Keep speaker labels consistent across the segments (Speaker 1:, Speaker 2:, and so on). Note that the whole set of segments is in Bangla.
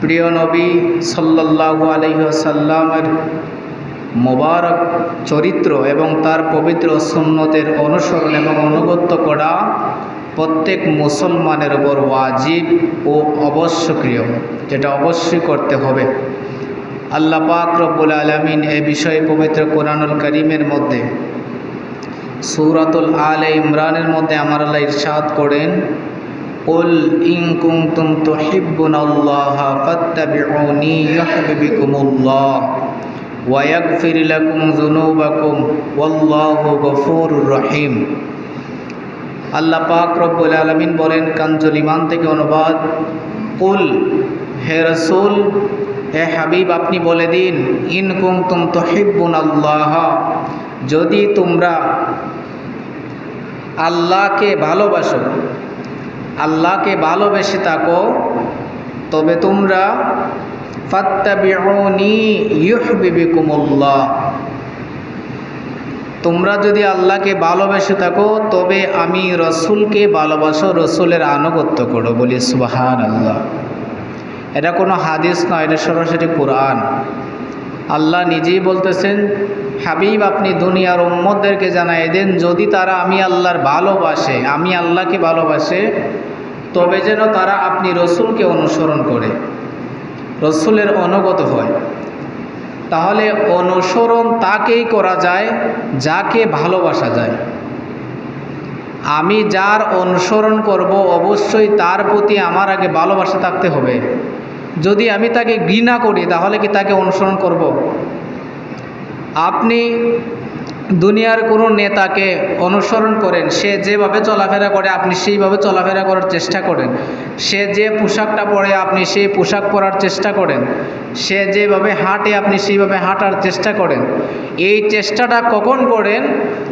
Speaker 1: প্রিয় নবী সাল্লাল্লাহু আলাইহি সাল্লামের মোবারক চরিত্র এবং তার পবিত্র সুন্নতের অনুসরণ এবং অনুগত্য করা প্রত্যেক মুসলমানের উপর ওয়াজিব ও অবশ্যক্রিয়, যেটা অবশ্যই করতে হবে। আল্লাহ পাক আলমিন এ বিষয়ে পবিত্র কোরআনুল করিমের মধ্যে সূরাতুল আলে ইমরানের মধ্যে আমার আল্লাহ ইরশাদ করেন قل إن كنتم تحبون الله فاتبعوني يحببكم الله ويغفر لكم ذنوبكم والله غفور رحيم আল্লাহ পাক রব্বুল আলমিন বলেন কাঞ্জুল ইমান থেকে অনুবাদ কুল হে রসুল হে হাবিব আপনি বলে দিন ইন কুমতুম তহিব্বুন আল্লাহ যদি তোমরা আল্লাহকে ভালোবাসো আল্লাহকে ভালোবেসে থাকো। তবে তোমরা ফাত্তাবিউনি ইউহবিবিকুমুল্লাহ তোমরা যদি আল্লাহকে ভালোবেসে থাকো, তবে আমি রসুলকে ভালোবাসো, রসুলের আনুগত্য করো। বলি সুবাহান আল্লাহ এটা কোনো হাদিস নয়, এটা সরাসরি কোরআন। আল্লাহ নিজেই বলতেছেন, হাবিব, আপনি দুনিয়ার উম্মদদেরকে জানাই দেন, যদি তারা আমি আল্লাহর ভালোবাসে, আমি আল্লাহকে ভালোবাসে তবে যেন তারা আপনি রসুলকে অনুসরণ করে, রসুলের অনুগত হয়। তাহলে অনুসরণ তাকেই করা যায়, যাকে ভালোবাসা যায়। আমি যার অনুসরণ করব অবশ্যই তার প্রতি আমার আগে ভালোবাসা থাকতে হবে। যদি আমি তাকে ঘৃণা করি, তাহলে কি তাকে অনুসরণ করব? আপনি দুনিয়ার কোনো নেতাকে অনুসরণ করেন, সে যেভাবে চলাফেরা করে, আপনি সেইভাবে চলাফেরা করার চেষ্টা করেন। সে যে পোশাকটা পরে, আপনি সেই পোশাক পরার চেষ্টা করেন। সে যেভাবে হাঁটে, আপনি সেইভাবে হাঁটার চেষ্টা করেন। এই চেষ্টাটা কখন করেন?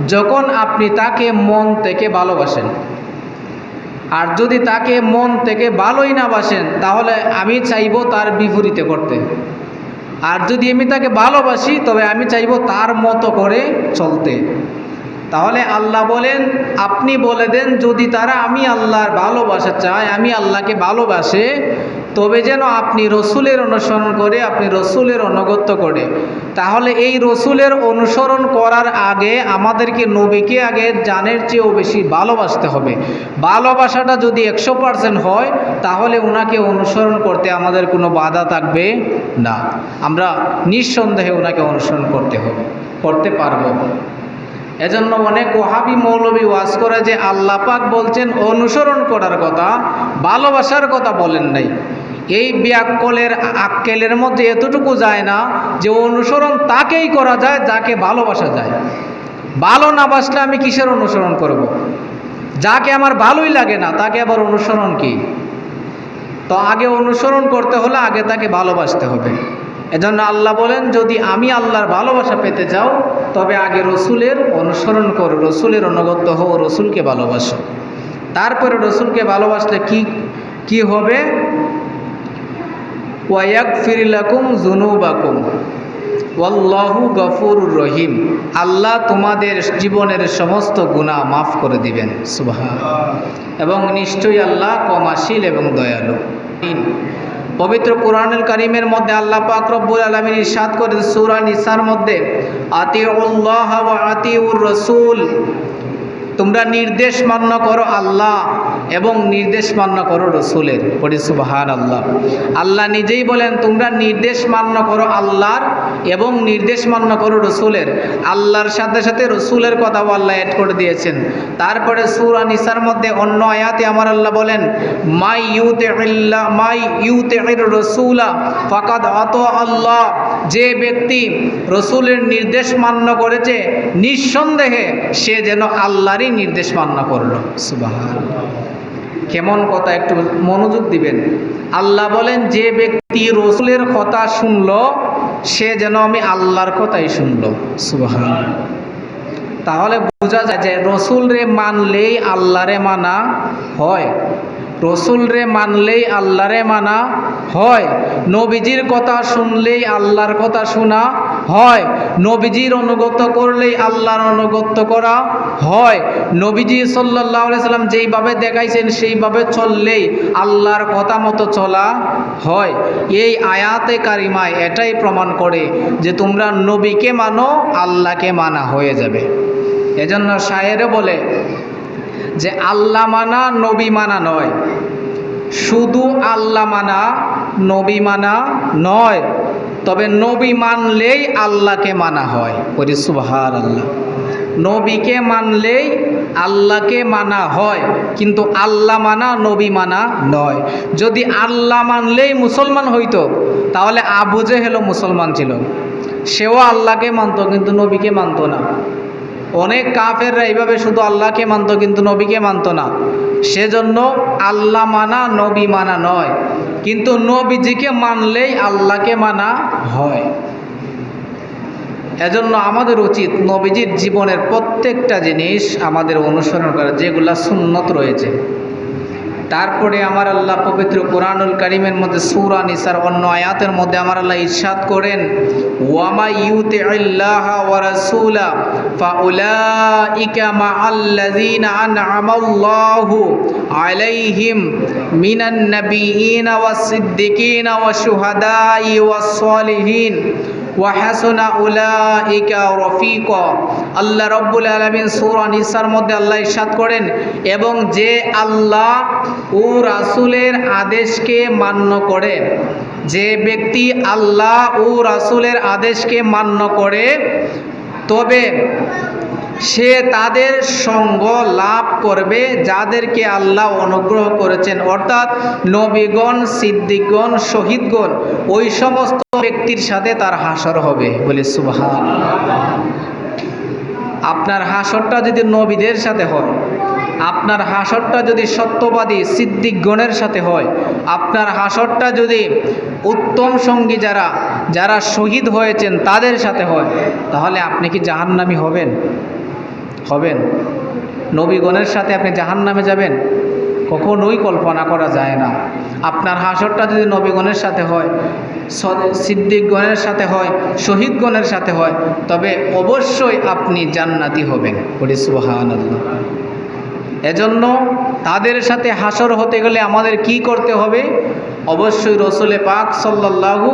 Speaker 1: যখন আপনি তাকে মন থেকে ভালোবাসেন। আর যদি তাকে মন থেকে ভালোই না বাসেন, তাহলে আমি চাইব তার বিপরীতে করতে। আর যদি আমি তাকে ভালোবাসি, তবে আমি চাইব তার মতো করে চলতে। তাহলে আল্লাহ বলেন, আপনি বলে দেন, যদি তারা আমি আল্লাহর ভালোবাসা চায়, আমি আল্লাহকে ভালোবাসে তবে যেন আপনি রসুলের অনুসরণ করে, আপনি রসুলের অনুগত্য করে। তাহলে এই রসুলের অনুসরণ করার আগে আমাদেরকে নবীকে আগে জানের চেয়েও বেশি ভালোবাসতে হবে। ভালোবাসাটা যদি একশো পার্সেন্ট হয়, তাহলে ওনাকে অনুসরণ করতে আমাদের কোনো বাধা থাকবে না। আমরা নিঃসন্দেহে ওনাকে অনুসরণ করতে হবে, করতে পারব। এজন্য অনেক ওহাবি মৌলবী ওয়াজ করে যে, আল্লাহ পাক বলছেন, অনুসরণ করার কথা, ভালোবাসার কথা বলেন নাই। এই ব্যাকলের আক্কেলের মধ্যে এতটুকু যায় না যে অনুসরণ তাকেই করা যায়, যাকে ভালোবাসা যায়। ভালো না বাসলে আমি কিসের অনুসরণ করব। যাকে আমার ভালোই লাগে না, তাকে আবার অনুসরণ কি? তো আগে অনুসরণ করতে হলে আগে তাকে ভালোবাসতে হবে। এজন্য আল্লাহ বলেন, যদি আমি আল্লাহর ভালোবাসা পেতে চাও, তবে আগে রসুলের অনুসরণ করো, রসুলের অনুগত্য হও, রসুলকে ভালোবাসো। তারপরে রসুলকে ভালোবাসলে কি কি হবে? ওয়াক ফিরিলাকুম জুনুবাকুম ওয়াল্লাহু গফুর রহিম। আল্লাহ তোমাদের জীবনের সমস্ত গুণা মাফ করে দিবেন। সুবাহ এবং নিশ্চয়ই আল্লাহ কমাশীল এবং দয়ালু। পবিত্র কোরআনুল করিমের মধ্যে আল্লাহ পাক রব্বুল আলমিন ইরশাদ করে সুরা নিসার মধ্যে ওয়া আতিউর রসুল। তোমরা নির্দেশ মান্য করো আল্লাহ এবং নির্দেশ মান্য করো রসুলের। পড়ি সুবাহান আল্লাহ আল্লাহ নিজেই বলেন, তোমরা নির্দেশ মান্য করো আল্লাহর এবং নির্দেশ মান্য করো রসুলের। আল্লাহর সাথে সাথে রসুলের কথাও আল্লাহ অ্যাড করে দিয়েছেন। তারপরে সুরা নিসার মধ্যে অন্য আয়াতে আমার আল্লাহ বলেন, মাই ইউতে মাই ইউতে রসুলা, ফাকাদ অত আল্লাহ। যে ব্যক্তি রসুলের নির্দেশ মান্য করেছে, নিঃসন্দেহে সে যেন আল্লাহরই নির্দেশ মান্য করল। সুবাহ কেমন কথা, একটু মনোযোগ দিবেন। আল্লাহ বলেন, যে ব্যক্তি রসুলের কথা শুনলো, সে যেন আমি আল্লাহর কথাই শুনলো। সুবাহ তাহলে বোঝা যায় যে রসুল রে মানলেই আল্লাহরে মানা হয়। রসুল রে মানলেই আল্লাহরে মানা হয়। নবীজির কথা শুনলেই আল্লাহর কথা শোনা হয়। নবীজির অনুগত করলেই আল্লাহর অনুগত করা হয়। নবীজি সাল্লাহ সাল্লাম যেইভাবে দেখাইছেন, সেইভাবে চললেই আল্লাহর কথা মতো চলা হয়। এই আয়াতে কারিমায় এটাই প্রমাণ করে যে তোমরা নবীকে মানো, আল্লাহকে মানা হয়ে যাবে। এজন্য শায়েরে বলে যে আল্লাহ মানা, নবী মানা নয়। শুধু আল্লাহ মানা, নবী মানা নয়। তবে নবী মানলেই আল্লাহকে মানা হয়। বলি সুবাহার আল্লাহ নবীকে মানলেই আল্লাহকে মানা হয়, কিন্তু আল্লাহ মানা, নবী মানা নয়। যদি আল্লাহ মানলেই মুসলমান হইতো, তাহলে আবু যে জেহেলও মুসলমান ছিল। সেও আল্লাহকে মানতো, কিন্তু নবীকে মানতো না। অনেক কাফেররা এইভাবে শুধু আল্লাহকে মানত, কিন্তু নবীকে মানতো না। সেজন্য আল্লাহ মানা, নবী মানা নয়। কিন্তু নবীজিকে মানলেই আল্লাহকে মানা হয়। এজন্য আমাদের উচিত নবীজির জীবনের প্রত্যেকটা জিনিস আমাদের অনুসরণ করা, যেগুলা সুন্নত রয়েছে। তারপরে আমার আল্লাহ পবিত্র কোরআনুল করিমের মধ্যে সুরা নিসার অন্য আয়াতের মধ্যে আমার আল্লাহ ইরশাদ করেন, ওয়ামা ইউতে আল্লাহ ওয়া রাসূলা, ফাউলাইকা মা আল্লাযিনা আন'আমাল্লাহু আলাইহিম মিনান নাবিয়িনা ওয়াস সিদ্দিকিনা ওয়াশ শুহাদাই ওয়াস সলিহিন ওয়াহাসনা উলাইকা রফিক। আল্লাহ রব্বুল আলমিন সুরা নিসার মধ্যে আল্লাহ ইসাদ করেন, এবং যে আল্লাহ ও রাসুলের আদেশকে মান্য করে, যে ব্যক্তি আল্লাহ ও রাসুলের আদেশকে মান্য করে, তবে সে তাদের সঙ্গ লাভ করবে যাদেরকে আল্লাহ অনুগ্রহ করেছেন। অর্থাৎ নবীগণ, সিদ্দিকগণ, শহীদগণ, ওই সমস্ত ব্যক্তির সাথে তার হাসর হবে। বলে সুবহান আপনার হাসরটা যদি নবীদের সাথে হয়, আপনার হাসরটা যদি সত্যবাদী সিদ্দিকগণের সাথে হয়, আপনার হাসরটা যদি উত্তম সঙ্গী যারা যারা শহীদ হয়েছেন তাদের সাথে হয়, তাহলে আপনি কি জাহান্নামি হবেন? হবেন। নবীগণের সাথে আপনি জাহান্নামে যাবেন। কখনোই কল্পনা করা যায় না। আপনার হাসরটা যদি নবীগণের সাথে হয় সিদ্দিকগণের সাথে হয়, শহীদগণের সাথে হয়, তবে অবশ্যই আপনি জান্নাতি হবেন। বলি সুবাহান এজন্য তাদের সাথে হাসর হতে গেলে আমাদের কি করতে হবে? অবশ্যই রসুলে পাক সাল্লাল্লাহু